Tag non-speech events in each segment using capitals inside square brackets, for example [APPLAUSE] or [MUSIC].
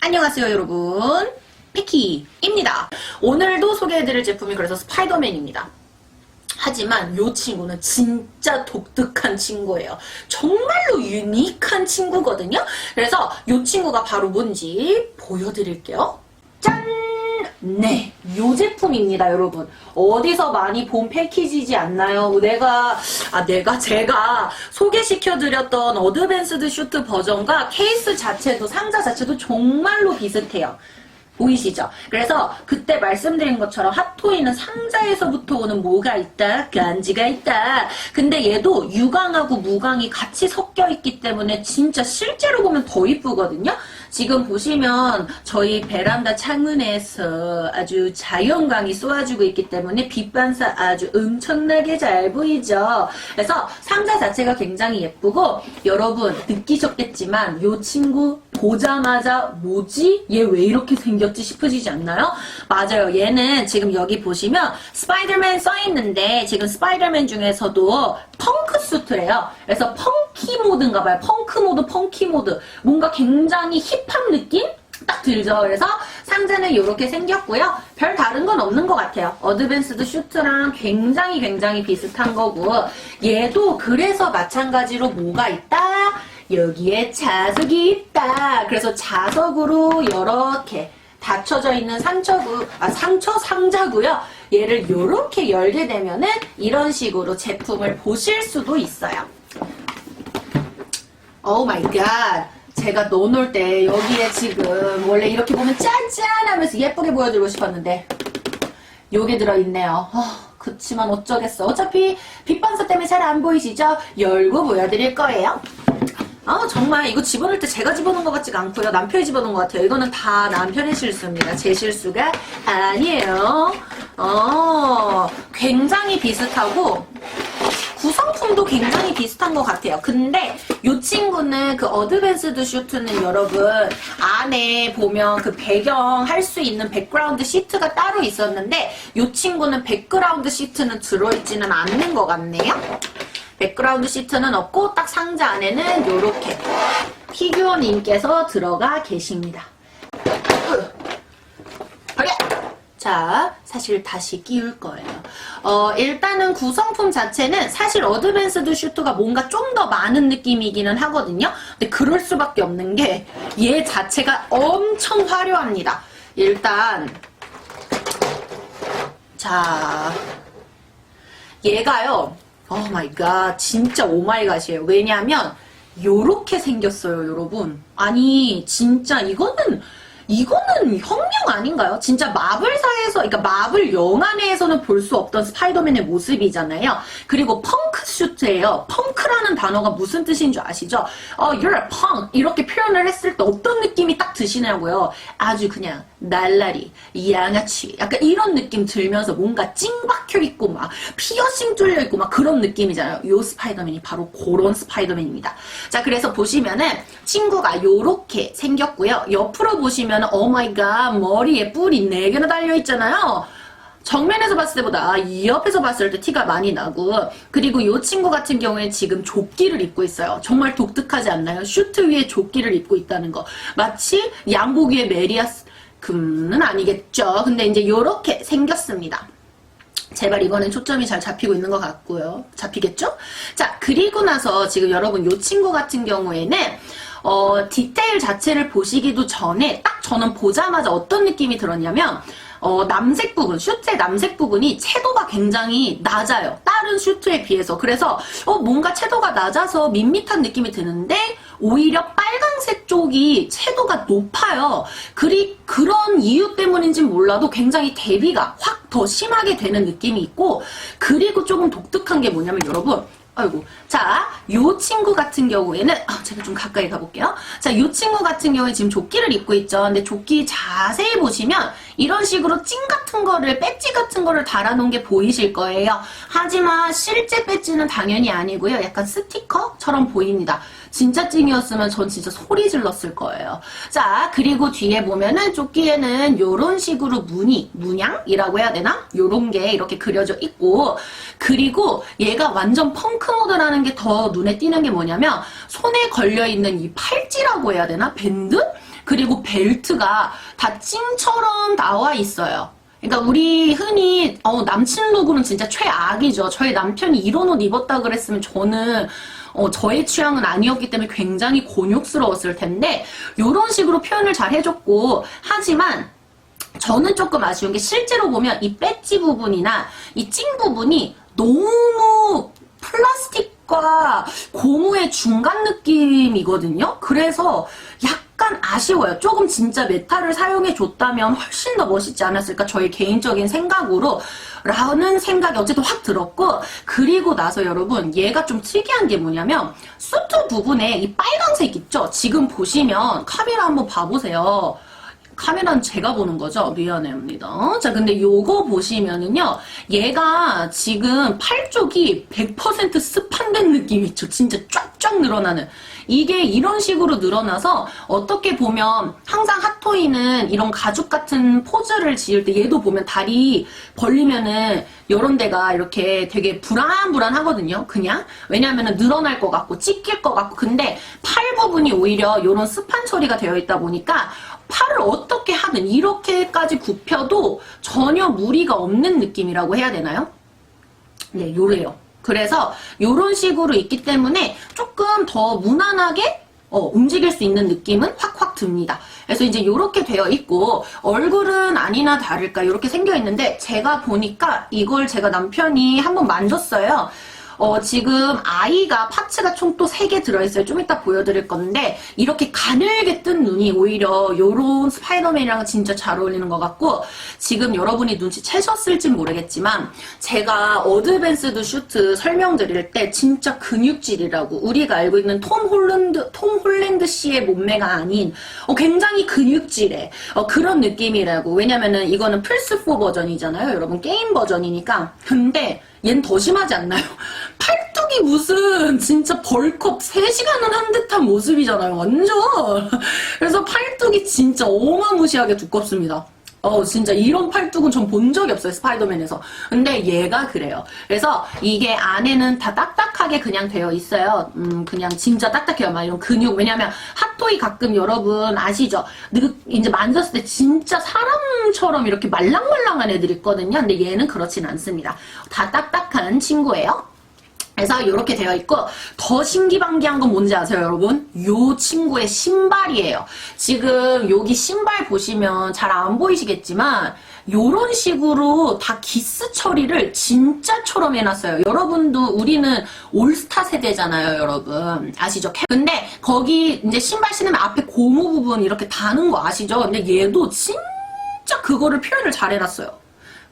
안녕하세요 여러분. 피키입니다. 오늘도 소개해드릴 제품이 그래서 스파이더맨입니다. 하지만 이 친구는 진짜 독특한 친구예요. 정말로 유니크한 친구거든요. 그래서 이 친구가 바로 뭔지 보여드릴게요. 짠! 네, 요 제품입니다, 여러분. 어디서 많이 본 패키지지 않나요? 내가, 아, 내가, 제가 소개시켜드렸던 어드밴스드 슈트 버전과 케이스 자체도, 상자 자체도 정말로 비슷해요. 보이시죠? 그래서 그때 말씀드린 것처럼 핫토이는 상자에서부터 오는 뭐가 있다, 간지가 있다. 근데 얘도 유광하고 무광이 같이 섞여 있기 때문에 진짜 실제로 보면 더 이쁘거든요? 지금 보시면 저희 베란다 창문에서 아주 자연광이 쏘아주고 있기 때문에 빛 반사 아주 엄청나게 잘 보이죠? 그래서 상자 자체가 굉장히 예쁘고 여러분 느끼셨겠지만 이 친구 보자마자 뭐지? 얘 왜 이렇게 생겼지 싶으시지 않나요? 맞아요. 얘는 지금 여기 보시면 스파이더맨 써있는데 지금 스파이더맨 중에서도 펑크 수트예요. 그래서 펑키 모드인가 봐요. 펑크 모드, 펑키 모드. 뭔가 굉장히 힙한 느낌? 딱 들죠. 그래서 상자는 이렇게 생겼고요. 별 다른 건 없는 것 같아요. 어드밴스드 슈트랑 굉장히 굉장히 비슷한 거고 얘도 그래서 마찬가지로 뭐가 있다? 여기에 자석이 있다. 그래서 자석으로 이렇게 닫혀져 있는 상처구, 아, 상처 상자고요. 얘를 이렇게 열게 되면은 이런 식으로 제품을 보실 수도 있어요. 오 마이 갓. 제가 넣어놓을 때 여기에 지금 원래 이렇게 보면 짠짠 하면서 예쁘게 보여드리고 싶었는데 요게 들어있네요. 아, 그치만 어쩌겠어. 어차피 빛반사 때문에 잘 안 보이시죠? 열고 보여드릴 거예요. 아 정말 이거 집어넣을 때 제가 집어넣은 것 같지가 않고요. 남편이 집어넣은 것 같아요. 이거는 다 남편의 실수입니다. 제 실수가 아니에요. 어, 굉장히 비슷하고 구성품도 굉장히 비슷한 것 같아요. 근데 이 친구는 그 어드밴스드 슈트는 여러분 안에 보면 그 배경 할 수 있는 백그라운드 시트가 따로 있었는데 이 친구는 백그라운드 시트는 들어있지는 않는 것 같네요. 백그라운드 시트는 없고 딱 상자 안에는 이렇게 피규어님께서 들어가 계십니다. 자, 사실 다시 끼울 거예요. 어, 일단은 구성품 자체는 사실 어드밴스드 슈트가 뭔가 좀 더 많은 느낌이기는 하거든요. 근데 그럴 수밖에 없는 게 얘 자체가 엄청 화려합니다. 일단 자, 얘가요. 오 마이 갓, 진짜 오 마이 갓이에요. 왜냐면 요렇게 생겼어요, 여러분. 아니, 진짜 이거는 이거는 혁명 아닌가요? 진짜 마블사에서, 그러니까 마블 영화 내에서는 볼 수 없던 스파이더맨의 모습이잖아요. 그리고 펑크 슈트예요. 펑크라는 단어가 무슨 뜻인 줄 아시죠? 어, you're a punk 이렇게 표현을 했을 때 어떤 느낌이 딱 드시냐고요. 아주 그냥 날라리, 양아치, 약간 이런 느낌 들면서 뭔가 찡박혀 있고 막 피어싱 뚫려 있고 막 그런 느낌이잖아요. 요 스파이더맨이 바로 그런 스파이더맨입니다. 자, 그래서 보시면은 친구가 요렇게 생겼고요. 옆으로 보시면은 오 마이 갓 머리에 뿔이 4개나 달려 있잖아요. 정면에서 봤을 때보다 이 옆에서 봤을 때 티가 많이 나고 그리고 이 친구 같은 경우에 지금 조끼를 입고 있어요. 정말 독특하지 않나요? 슈트 위에 조끼를 입고 있다는 거. 마치 양복 위에 메리아스 금은 아니겠죠. 근데 이제 이렇게 생겼습니다. 제발 이번엔 초점이 잘 잡히고 있는 것 같고요. 잡히겠죠? 자, 그리고 나서 지금 여러분 이 친구 같은 경우에는 어, 디테일 자체를 보시기도 전에 딱 저는 보자마자 어떤 느낌이 들었냐면 어, 남색 부분, 슈트의 남색 부분이 채도가 굉장히 낮아요. 다른 슈트에 비해서. 그래서, 어, 뭔가 채도가 낮아서 밋밋한 느낌이 드는데, 오히려 빨강색 쪽이 채도가 높아요. 그리, 그런 이유 때문인지 몰라도 굉장히 대비가 확 더 심하게 되는 느낌이 있고, 그리고 조금 독특한 게 뭐냐면, 여러분, 아이고. 자, 요 친구 같은 경우에는, 아, 제가 좀 가까이 가볼게요. 자, 요 친구 같은 경우에 지금 조끼를 입고 있죠. 근데 조끼 자세히 보시면, 이런 식으로 찡 같은 거를 배지 같은 거를 달아놓은 게 보이실 거예요. 하지만 실제 배지는 당연히 아니고요. 약간 스티커처럼 보입니다. 진짜 찡이었으면 전 진짜 소리 질렀을 거예요. 자, 그리고 뒤에 보면은 조끼에는 요런 식으로 무늬, 문양이라고 해야 되나? 요런 게 이렇게 그려져 있고, 그리고 얘가 완전 펑크 모드라는 게 더 눈에 띄는 게 뭐냐면, 손에 걸려있는 이 팔찌라고 해야 되나? 밴드? 그리고 벨트가 다 찡처럼 나와 있어요. 그러니까 우리 흔히 어, 남친 룩은 진짜 최악이죠. 저희 남편이 이런 옷 입었다 그랬으면 저는 어, 저의 취향은 아니었기 때문에 굉장히 곤욕스러웠을 텐데 이런 식으로 표현을 잘 해줬고 하지만 저는 조금 아쉬운 게 실제로 보면 이 배지 부분이나 이 찡 부분이 너무 플라스틱과 고무의 중간 느낌이거든요. 그래서 약 간 아쉬워요. 조금 진짜 메탈을 사용해 줬다면 훨씬 더 멋있지 않았을까 저의 개인적인 생각으로 라는 생각이 어쨌든 확 들었고 그리고 나서 여러분 얘가 좀 특이한 게 뭐냐면 수트 부분에 이 빨강색 있죠? 지금 보시면 카메라 한번 봐보세요. 카메라는 제가 보는 거죠. 미안합니다. 자, 근데 요거 보시면은요, 얘가 지금 팔 쪽이 100% 스판된 느낌 있죠. 진짜 쫙쫙 늘어나는. 이게 이런 식으로 늘어나서 어떻게 보면 항상 핫토이는 이런 가죽 같은 포즈를 지을 때 얘도 보면 다리 벌리면은 이런 데가 이렇게 되게 불안불안하거든요. 그냥 왜냐하면 늘어날 것 같고 찢길 것 같고 근데 팔 부분이 오히려 이런 스판 처리가 되어 있다 보니까 팔을 어떻게 하든 이렇게까지 굽혀도 전혀 무리가 없는 느낌이라고 해야 되나요? 네, 요래요. 그래서 요런 식으로 있기 때문에 조금 더 무난하게 어, 움직일 수 있는 느낌은 확확 듭니다. 그래서 이제 요렇게 되어 있고 얼굴은 아니나 다를까 이렇게 생겨 있는데 제가 보니까 이걸 제가 남편이 한번 만졌어요. 어, 지금 아이가 파츠가 총 또 3개 들어있어요. 좀 이따 보여드릴 건데, 이렇게 가늘게 뜬 눈이 오히려 요런 스파이더맨이랑 진짜 잘 어울리는 것 같고, 지금 여러분이 눈치채셨을진 모르겠지만, 제가 어드밴스드 슈트 설명드릴 때 진짜 근육질이라고, 우리가 알고 있는 톰 홀랜드, 톰 홀랜드 씨의 몸매가 아닌, 어, 굉장히 근육질의, 어, 그런 느낌이라고. 왜냐면은 이거는 플스4 버전이잖아요. 여러분, 게임 버전이니까. 근데, 얜 더 심하지 않나요? [LAUGHS] 팔뚝이 무슨 진짜 벌컥 3시간을 한 듯한 모습이잖아요. 완전. [LAUGHS] 그래서 팔뚝이 진짜 어마무시하게 두껍습니다. 어, 진짜 이런 팔뚝은 전 본 적이 없어요, 스파이더맨에서. 근데 얘가 그래요. 그래서 이게 안에는 다 딱 딱하게 그냥 되어 있어요. 음, 그냥 진짜 딱딱해요. 막 이런 근육. 왜냐면 핫토이 가끔 여러분 아시죠? 느, 이제 만졌을 때 진짜 사람처럼 이렇게 말랑말랑한 애들 있거든요. 근데 얘는 그렇진 않습니다. 다 딱딱한 친구예요. 그래서 이렇게 되어 있고 더 신기방기한 건 뭔지 아세요 여러분? 요 친구의 신발이에요. 지금 여기 신발 보시면 잘 안 보이시겠지만 요런 식으로 다 기스 처리를 진짜처럼 해놨어요. 여러분도 우리는 올스타 세대잖아요 여러분. 아시죠? 근데 거기 이제 신발 신으면 앞에 고무 부분 이렇게 다는 거 아시죠? 근데 얘도 진짜 그거를 표현을 잘 해놨어요.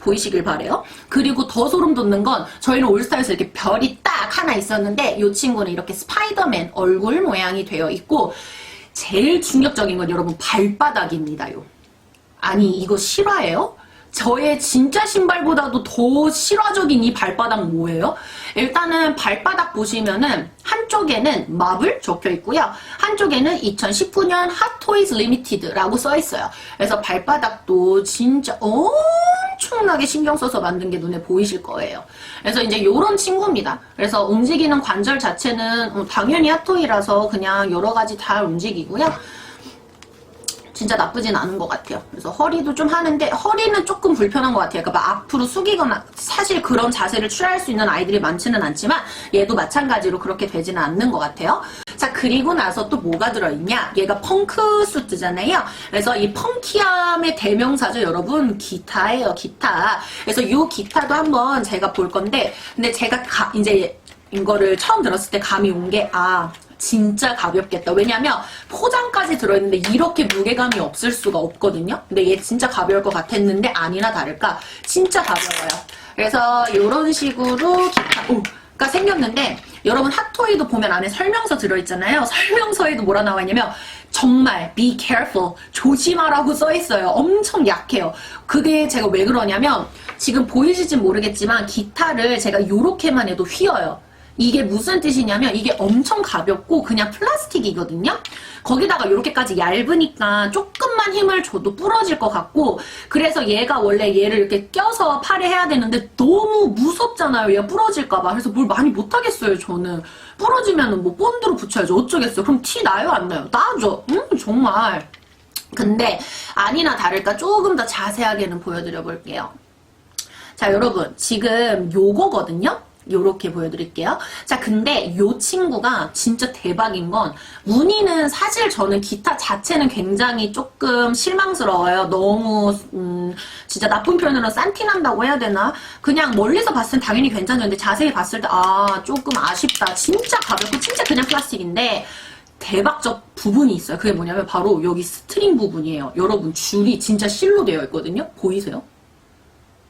보이시길 바래요. 그리고 더 소름 돋는 건 저희는 올스타에서 이렇게 별이 딱 하나 있었는데 이 친구는 이렇게 스파이더맨 얼굴 모양이 되어 있고 제일 충격적인 건 여러분 발바닥입니다요. 아니 이거 실화예요? 저의 진짜 신발보다도 더 실화적인 이 발바닥 뭐예요? 일단은 발바닥 보시면은 한쪽에는 마블 적혀 있고요. 한쪽에는 2019년 핫토이즈 리미티드라고 써 있어요. 그래서 발바닥도 진짜 엄청나게 신경 써서 만든 게 눈에 보이실 거예요. 그래서 이제 요런 친구입니다. 그래서 움직이는 관절 자체는 어, 당연히 핫토이라서 그냥 여러 가지 다 움직이고요. 진짜 나쁘진 않은 것 같아요. 그래서 허리도 좀 하는데 허리는 조금 불편한 것 같아요. 그러니까 막 앞으로 숙이거나 사실 그런 자세를 취할 수 있는 아이들이 많지는 않지만 얘도 마찬가지로 그렇게 되지는 않는 것 같아요. 자 그리고 나서 또 뭐가 들어있냐? 얘가 펑크 수트잖아요. 그래서 이 펑키함의 대명사죠, 여러분. 기타예요, 기타. 그래서 이 기타도 한번 제가 볼 건데, 근데 제가 가- 이제 이거를 처음 들었을 때 감이 온 게 아. 진짜 가볍겠다. 왜냐면 포장까지 들어있는데 이렇게 무게감이 없을 수가 없거든요. 근데 얘 진짜 가벼울 것 같았는데 아니나 다를까 진짜 가벼워요. 그래서 이런 식으로 기타가 생겼는데 여러분 핫토이도 보면 안에 설명서 들어있잖아요. 설명서에도 뭐라 나와 있냐면 정말 be careful 조심하라고 써 있어요. 엄청 약해요. 그게 제가 왜 그러냐면 지금 보이실지 모르겠지만 기타를 제가 요렇게만 해도 휘어요. 이게 무슨 뜻이냐면 이게 엄청 가볍고 그냥 플라스틱이거든요. 거기다가 이렇게까지 얇으니까 조금만 힘을 줘도 부러질 것 같고 그래서 얘가 원래 얘를 이렇게 껴서 팔에 해야 되는데 너무 무섭잖아요. 얘가 부러질까봐. 그래서 뭘 많이 못하겠어요. 저는 부러지면 뭐 본드로 붙여야죠. 어쩌겠어요. 그럼 티 나요 안 나요? 나죠. 음 정말. 근데 아니나 다를까 조금 더 자세하게는 보여드려 볼게요. 자, 여러분, 지금 요거거든요? 요렇게 보여드릴게요. 자, 근데 요 친구가 진짜 대박인 건, 무늬는 사실 저는 기타 자체는 굉장히 조금 실망스러워요. 너무, 음, 진짜 나쁜 표현으로 싼티난다고 해야 되나? 그냥 멀리서 봤을 땐 당연히 괜찮은데 자세히 봤을 때, 아, 조금 아쉽다. 진짜 가볍고, 진짜 그냥 플라스틱인데, 대박적 부분이 있어요. 그게 뭐냐면 바로 여기 스트링 부분이에요. 여러분, 줄이 진짜 실로 되어 있거든요? 보이세요?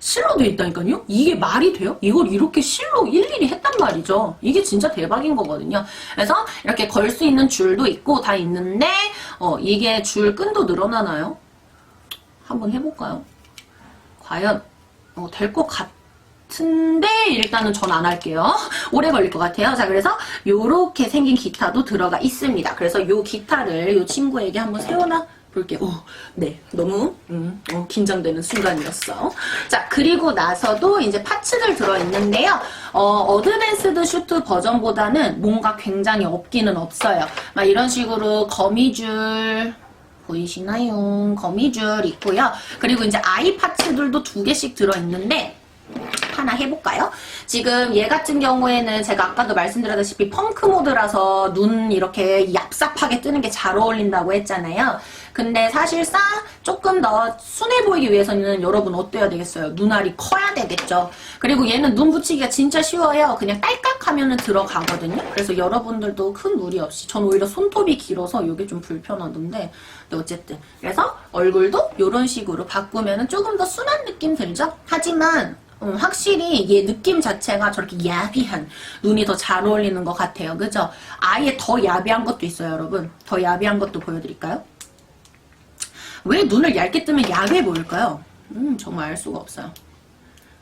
실로 돼 있다니까요? 이게 말이 돼요? 이걸 이렇게 실로 일일이 했단 말이죠. 이게 진짜 대박인 거거든요. 그래서 이렇게 걸 수 있는 줄도 있고 다 있는데, 어, 이게 줄 끈도 늘어나나요? 한번 해볼까요? 과연, 어, 될 것 같은데, 일단은 전 안 할게요. [LAUGHS] 오래 걸릴 것 같아요. 자, 그래서 요렇게 생긴 기타도 들어가 있습니다. 그래서 요 기타를 요 친구에게 한번 세워놔 볼게요. 어, 네, 너무 음, 어, 긴장되는 순간이었어. 자, 그리고 나서도 이제 파츠들 들어있는데요. 어, 어드밴스드 슈트 버전보다는 뭔가 굉장히 없기는 없어요. 막 이런 식으로 거미줄 보이시나요? 거미줄 있고요. 그리고 이제 아이 파츠들도 두 개씩 들어있는데 하나 해볼까요? 지금 얘 같은 경우에는 제가 아까도 말씀드렸다시피 펑크 모드라서 눈 이렇게 얍삽하게 뜨는 게 잘 어울린다고 했잖아요. 근데 사실상 조금 더 순해 보이기 위해서는 여러분 어때야 되겠어요? 눈알이 커야 되겠죠. 그리고 얘는 눈 붙이기가 진짜 쉬워요. 그냥 딸깍 하면은 들어가거든요. 그래서 여러분들도 큰 무리 없이 전 오히려 손톱이 길어서 이게 좀 불편하던데 근데 어쨌든 그래서 얼굴도 이런 식으로 바꾸면은 조금 더 순한 느낌 들죠? 하지만 음, 확실히 얘 느낌 자체가 저렇게 야비한 눈이 더 잘 어울리는 것 같아요. 그죠? 아예 더 야비한 것도 있어요, 여러분. 더 야비한 것도 보여드릴까요? 왜 눈을 얇게 뜨면 야해 보일까요? 음, 정말 알 수가 없어요.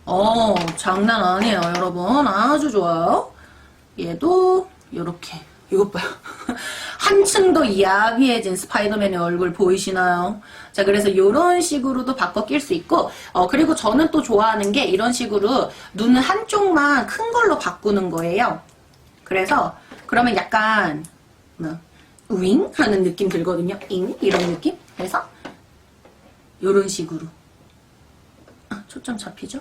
어, 장난 아니에요, 여러분. 아주 좋아요. 얘도, 요렇게. 이것 봐요. [LAUGHS] 한층 더 야비해진 스파이더맨의 얼굴 보이시나요? 자, 그래서 이런 식으로도 바꿔 낄 수 있고, 어, 그리고 저는 또 좋아하는 게 이런 식으로 눈은 한쪽만 큰 걸로 바꾸는 거예요. 그래서, 그러면 약간, 뭐, 윙? 하는 느낌 들거든요. 잉? 이런 느낌? 그래서, 이런 식으로. 아, 초점 잡히죠?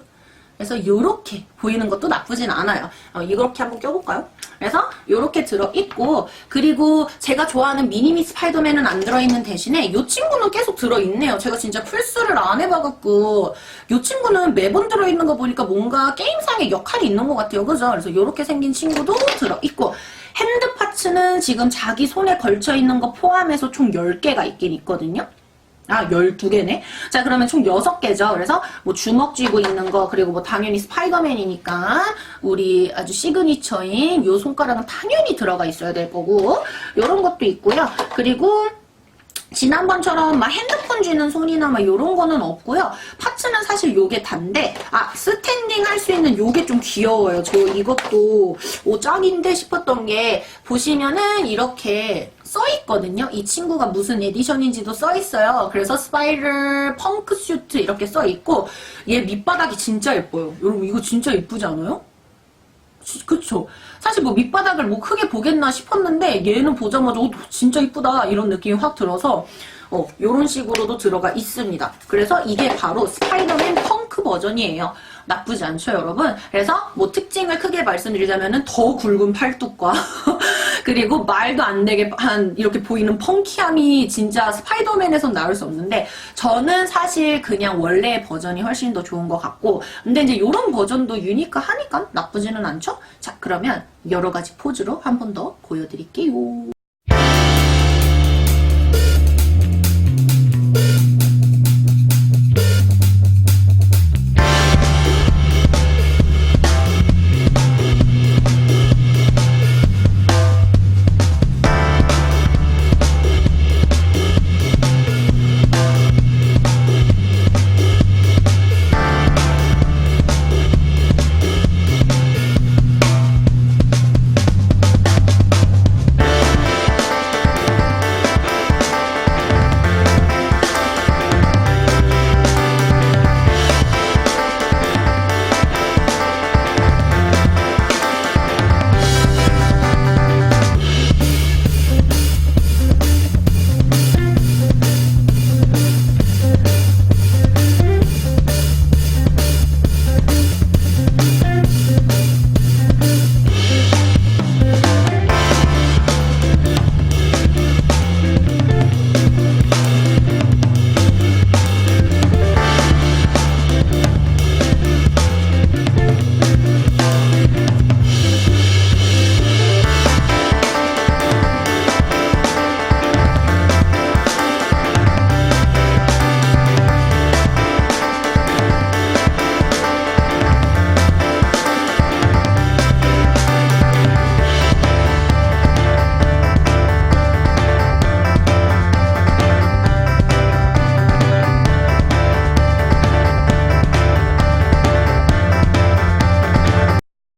그래서 이렇게 보이는 것도 나쁘진 않아요. 어, 이렇게 한번 껴볼까요? 그래서 이렇게 들어있고 그리고 제가 좋아하는 미니미 스파이더맨은 안 들어있는 대신에 이 친구는 계속 들어있네요. 제가 진짜 플스를 안 해봐갖고 이 친구는 매번 들어있는 거 보니까 뭔가 게임상의 역할이 있는 것 같아요. 그죠? 그래서 이렇게 생긴 친구도 들어있고 핸드 파츠는 지금 자기 손에 걸쳐있는 거 포함해서 총 10개가 있긴 있거든요. 아, 12개네? 자, 그러면 총 6개죠. 그래서 뭐 주먹 쥐고 있는 거, 그리고 뭐 당연히 스파이더맨이니까 우리 아주 시그니처인 요 손가락은 당연히 들어가 있어야 될 거고, 요런 것도 있고요. 그리고 지난번처럼 막 핸드폰 쥐는 손이나 막 요런 거는 없고요. 파츠는 사실 요게 단데, 아, 스탠딩 할 수 있는 요게 좀 귀여워요. 저 이것도, 오, 짱인데 싶었던 게, 보시면은 이렇게 써 있거든요. 이 친구가 무슨 에디션인지도 써 있어요. 그래서 스파이럴 펑크 슈트 이렇게 써 있고, 얘 밑바닥이 진짜 예뻐요. 여러분, 이거 진짜 예쁘지 않아요? 지- 그쵸. 사실 뭐 밑바닥을 뭐 크게 보겠나 싶었는데 얘는 보자마자 어, 진짜 이쁘다 이런 느낌이 확 들어서 어 요런 식으로도 들어가 있습니다. 그래서 이게 바로 스파이더맨 펑크 버전이에요. 나쁘지 않죠 여러분? 그래서 뭐 특징을 크게 말씀드리자면은 더 굵은 팔뚝과 [LAUGHS] 그리고 말도 안 되게 한 이렇게 보이는 펑키함이 진짜 스파이더맨에선 나올 수 없는데 저는 사실 그냥 원래 버전이 훨씬 더 좋은 것 같고 근데 이제 이런 버전도 유니크 하니까 나쁘지는 않죠? 자 그러면 여러 가지 포즈로 한 번 더 보여드릴게요.